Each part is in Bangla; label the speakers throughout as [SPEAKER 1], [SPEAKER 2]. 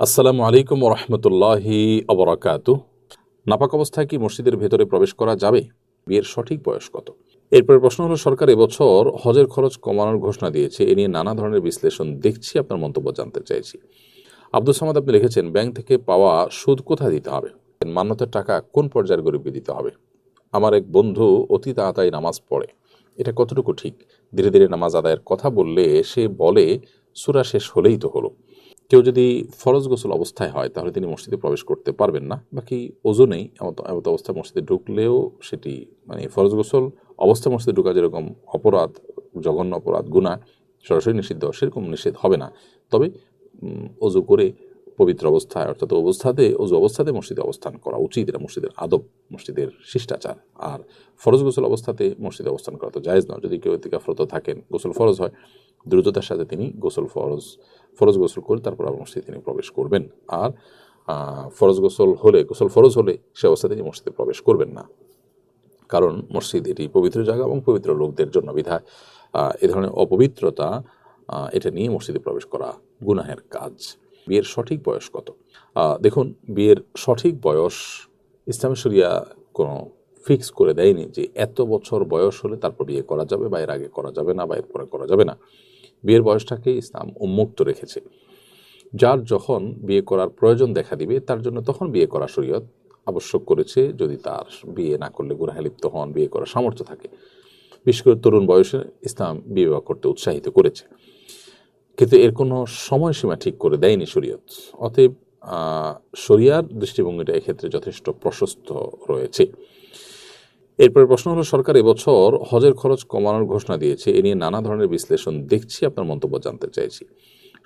[SPEAKER 1] আসসালামু আলাইকুম রহমতুল্লাহি অবরাকাতু নাপাক অবস্থায় কি মসজিদের ভেতরে প্রবেশ করা যাবে? বিয়ের সঠিক বয়স কত? এরপরে প্রশ্ন হলো, সরকার এবছর হজের খরচ কমানোর ঘোষণা দিয়েছে। এ নিয়ে নানা ধরনের বিশ্লেষণ দেখছি, আপনার মন্তব্য জানতে চাইছি। আব্দুল সামাদ, আপনি লিখেছেন, ব্যাংক থেকে পাওয়া সুদ কোথায় দিতে হবে? মান্যতের টাকা কোন পর্যায়ের গরিবকে দিতে হবে? আমার এক বন্ধু অতি তাড়াতাড়ি নামাজ পড়ে। এটা কতটুকু ঠিক? ধীরে ধীরে নামাজ আদায়ের কথা বললে সে বলে, সুরা শেষ হলেই তো হলো। কেউ যদি ফরজ গোসল অবস্থায় হয়, তাহলে তিনি মসজিদে প্রবেশ করতে পারবেন না। বাকি ওজনেই এমত অবস্থায় মসজিদে ঢুকলেও সেটি মানে ফরজ গোসল অবস্থায় মসজিদে ঢুকা যেরকম অপরাধ, জঘন্য অপরাধ গুণা সরাসরি নিষিদ্ধ, সেরকম নিষেধ হবে না। তবে অজু করে পবিত্র অবস্থায়, অর্থাৎ অবস্থাতে অজু অবস্থাতে মসজিদে অবস্থান করা উচিত। এটা মসজিদের আদব, মসজিদের শিষ্টাচার। আর ফরজ গোসল অবস্থাতে মসজিদে অবস্থান করা তো জায়েজ নয়। যদি কেউ এতিকাফরত থাকেন, গোসল ফরজ হয় দ্রুততার সাথে তিনি গোসল ফরজ ফরজ গোসল করে তারপর আবার মসজিদে তিনি প্রবেশ করবেন। আর ফরজ গোসল হলে, গোসল ফরজ হলে সে অবস্থায় তিনি মসজিদে প্রবেশ করবেন না। কারণ মসজিদ এটি পবিত্র জায়গা এবং পবিত্র লোকদের জন্য বিধায়। এ ধরনের অপবিত্রতা এটা নিয়ে মসজিদে প্রবেশ করা গুনাহের কাজ। বিয়ের সঠিক বয়স কত? দেখুন, বিয়ের সঠিক বয়স ইসলামী শরিয়া কোনো ফিক্স করে দেয়নি যে এত বছর বয়স হলে তারপর বিয়ে করা যাবে বা এর আগে করা যাবে না বা এর পরে করা যাবে না। বিয়ের বয়সটাকে ইসলাম উন্মুক্ত রেখেছে। যার যখন বিয়ে করার প্রয়োজন দেখা দিবে, তার জন্য তখন বিয়ে করা শরীয়ত আবশ্যক করেছে যদি তার বিয়ে না করলে গুনাহে লিপ্ত হন বিয়ে করার সামর্থ্য থাকে। বিশেষ করে তরুণ বয়সে ইসলাম বিয়ে বিবাহ করতে উৎসাহিত করেছে। কিন্তু এর কোনো সময়সীমা ঠিক করে দেয়নি শরীয়ত। অতএব শরিয়ার দৃষ্টিভঙ্গিটা এক্ষেত্রে যথেষ্ট প্রশস্ত রয়েছে। এরপরে প্রশ্ন হলো, সরকার এবছর হজের খরচ কমানোর ঘোষণা দিয়েছে। এ নিয়ে নানা ধরনের বিশ্লেষণ দেখছি, আপনার মন্তব্য জানতে চাইছি।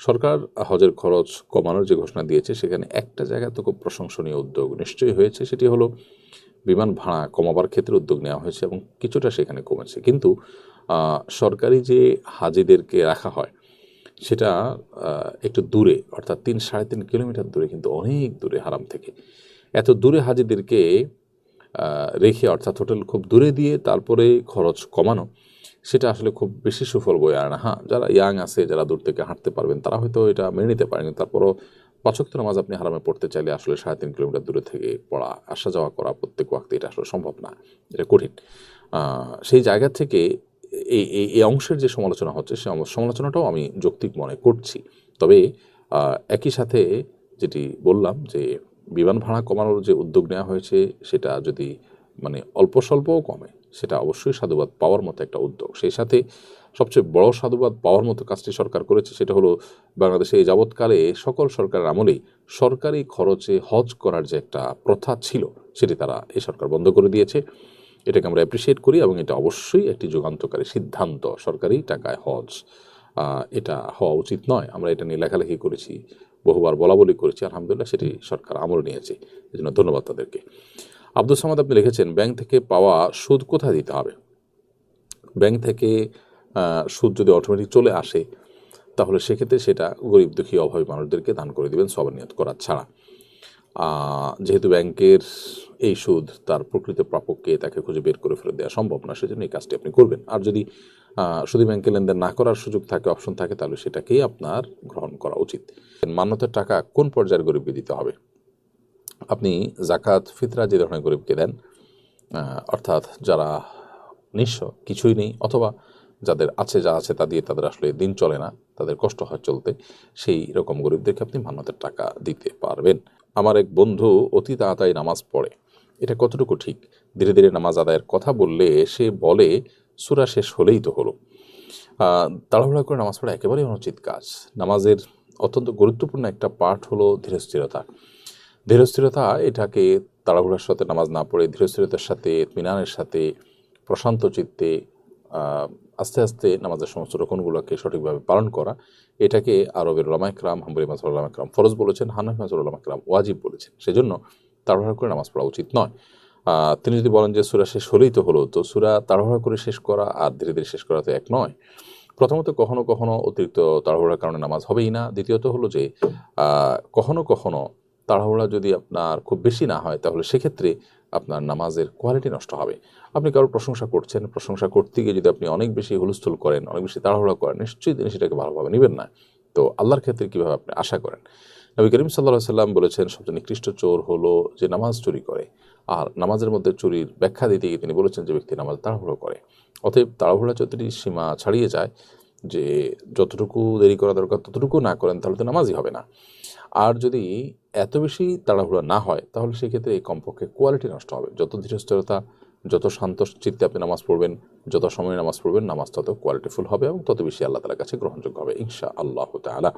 [SPEAKER 1] সরকার হজের খরচ কমানোর যে ঘোষণা দিয়েছে, সেখানে একটা জায়গা তো খুব প্রশংসনীয় উদ্যোগ নিশ্চয়ই হয়েছে, সেটি হলো বিমান ভাড়া কমাবার ক্ষেত্রে উদ্যোগ নেওয়া হয়েছে এবং কিছুটা সেখানে কমেছে। কিন্তু সরকারি যে হাজিদেরকে রাখা হয়, সেটা একটু দূরে, অর্থাৎ তিন সাড়ে তিন কিলোমিটার দূরে, কিন্তু অনেক দূরে হারাম থেকে। এত দূরে হাজিদেরকে রেখে, অর্থাৎ হোটেল খুব দূরে দিয়ে তারপরে খরচ কমানো, সেটা আসলে খুব বেশি সুফল বয়ে আনে না। হ্যাঁ যারা ইয়াং আছে, যারা দূর থেকে হাঁটতে পারবেন, তারা হয়তো এটা মেনে নিতে পারেন। তারপরও পাঁচক্ত নামাজ আপনি হারামে পড়তে চাইলে আসলে সাড়ে তিন কিলোমিটার দূরে থেকে পড়া, আসা যাওয়া করা প্রত্যেক ওয়াক্তে এটা আসলে সম্ভব না। এটা কঠিন। সেই জায়গা থেকে এই এই এই অংশের যে সমালোচনা হচ্ছে, সে সমালোচনাটাও আমি যৌক্তিক মনে করছি। তবে একই সাথে যেটি বললাম যে বিমান ভাড়া কমানোর যে উদ্যোগ নেওয়া হয়েছে, সেটা যদি মানে অল্প স্বল্পও কমে, সেটা অবশ্যই সাধুবাদ পাওয়ার মতো একটা উদ্যোগ। সেই সাথে সবচেয়ে বড় সাধুবাদ পাওয়ার মতো কাজটি সরকার করেছে, সেটা হলো বাংলাদেশে এই যাবৎকালে সকল সরকারের আমলেই সরকারি খরচে হজ করার যে একটা প্রথা ছিল, সেটি তারা এই সরকার বন্ধ করে দিয়েছে। এটাকে আমরা অ্যাপ্রিসিয়েট করি এবং এটা অবশ্যই একটি যুগান্তকারী সিদ্ধান্ত সরকারি টাকায় হজ। এটা হওয়া উচিত নয়। আমরা এটা নিয়ে লেখালেখি করেছি। বহুবার বলা বলি করেছি, আলহামদুলিল্লাহ সেটি সরকার আমল নিয়েছে। এই জন্য ধন্যবাদ তাদেরকে। আব্দুল সামাদ আপনি লিখেছেন, ব্যাংক থেকে পাওয়া সুদ কোথায় দিতে হবে? ব্যাংক থেকে সুদ যদি অটোমেটিক চলে আসে, তাহলে সেক্ষেত্রে সেটা গরিব দুঃখী অভাবী মানুষদেরকে দান করে দিবেন, সবার নিয়ত করা ছাড়া। যেহেতু ব্যাংকের এই সুদ তার প্রকৃত প্রাপককে তাকে খুঁজে বের করে ফেরত দেওয়া সম্ভব না, সেজন্য এই কাজটি আপনি করবেন। আর যদি শুধু ব্যাংকে লেনদেন না করার সুযোগ থাকে অপশন থাকে, তাহলে সেটাকেই আপনার গ্রহণ করা উচিত। মান্যতের টাকা কোন পর্যায়ের গরিবকে দিতে হবে? আপনি জাকাত, ফিতরা যে ধরনের গরিবকে দেন অর্থাৎ যারা নিঃস্ব, কিছুই নেই, অথবা যাদের আছে, যা আছে তা দিয়ে তাদের আসলে দিন চলে না, তাদের কষ্ট হয় চলতে, সেই রকম গরিবদেরকে আপনি মান্যতের টাকা দিতে পারবেন। আমার এক বন্ধু অতি তাড়াতাড়ি নামাজ পড়ে। এটা কতটুকু ঠিক? ধীরে ধীরে নামাজ আদায়ের কথা বললে সে বলে সুরা শেষ হলেই তো হলো। তাড়াহুড়া করে নামাজ পড়া একেবারেই অনুচিত কাজ। নামাজের অত্যন্ত গুরুত্বপূর্ণ একটা পার্ট হলো ধীরস্থিরতা। ধীরস্থিরতা এটাকে তাড়াহুড়ার সাথে নামাজ না পড়ে, ধীরস্থিরতার সাথে, ইতমিনানের সাথে, প্রশান্ত চিত্তে আস্তে আস্তে নামাজের সমস্ত রকমগুলোকে সঠিকভাবে পালন করা, এটাকে আরবের ওলামাইকরাম হাম্বরি মাসুল ওলামাইকরাম ফরজ বলেছেন, হানফি মাসুল ওলামাইকরাম ওয়াজিব বলেছেন। সেজন্য তাড়াহুড়া করে নামাজ পড়া উচিত নয়। তিনি যদি বলেন যে সুরা শেষ হলেই তো হলো, তো সুরা তাড়াহুড়া করে শেষ করা আর ধীরে ধীরে শেষ করা তো এক নয়। প্রথমত কখনো কখনো অতিরিক্ত তাড়াহুড়ার কারণে নামাজ হবেই না। দ্বিতীয়ত হলো যে কখনো কখনো তাড়াহুড়া যদি আপনার খুব বেশি না হয়, তাহলে সেক্ষেত্রে আপনার নামাজের কোয়ালিটি নষ্ট হবে। আপনি কারোর প্রশংসা করছেন, প্রশংসা করতে গিয়ে যদি আপনি অনেক বেশি হুলস্থুল করেন, অনেক বেশি তাড়াহুড়া করেন, নিশ্চয়ই তিনি সেটাকে ভালোভাবে নেবেন না। তো আল্লাহর ক্ষেত্রে কীভাবে আপনি আশা করেন? নবী করিম সাল্লাহ সাল্লাম বলেছেন, সবচেয়ে নিকৃষ্ট চোর হলো যে নামাজ চুরি করে। আর নামাজের মধ্যে চুরির ব্যাখ্যা দিতে গিয়ে তিনি বলেছেন যে ব্যক্তি নামাজ তাড়াহুড়ো করে। অতএব তাড়াহুড়া যতটি সীমা ছাড়িয়ে যায়, যে যতটুকু দেরি করা দরকার ততটুকু না করেন, তাহলে তো নামাজই হবে না। আর যদি এত বেশি তাড়াহুড়া না হয়, তাহলে সেক্ষেত্রে এই কমপক্ষে কোয়ালিটি নষ্ট হবে। যত ধীরস্থিরতা, যত শান্ত চিত্তে আপনি নামাজ পড়বেন, যত সময় নামাজ পড়বেন, নামাজ তত কোয়ালিটিফুল হবে এবং তত বেশি আল্লাহ তালার কাছে গ্রহণযোগ্য হবে ইনশা আল্লাহ তালা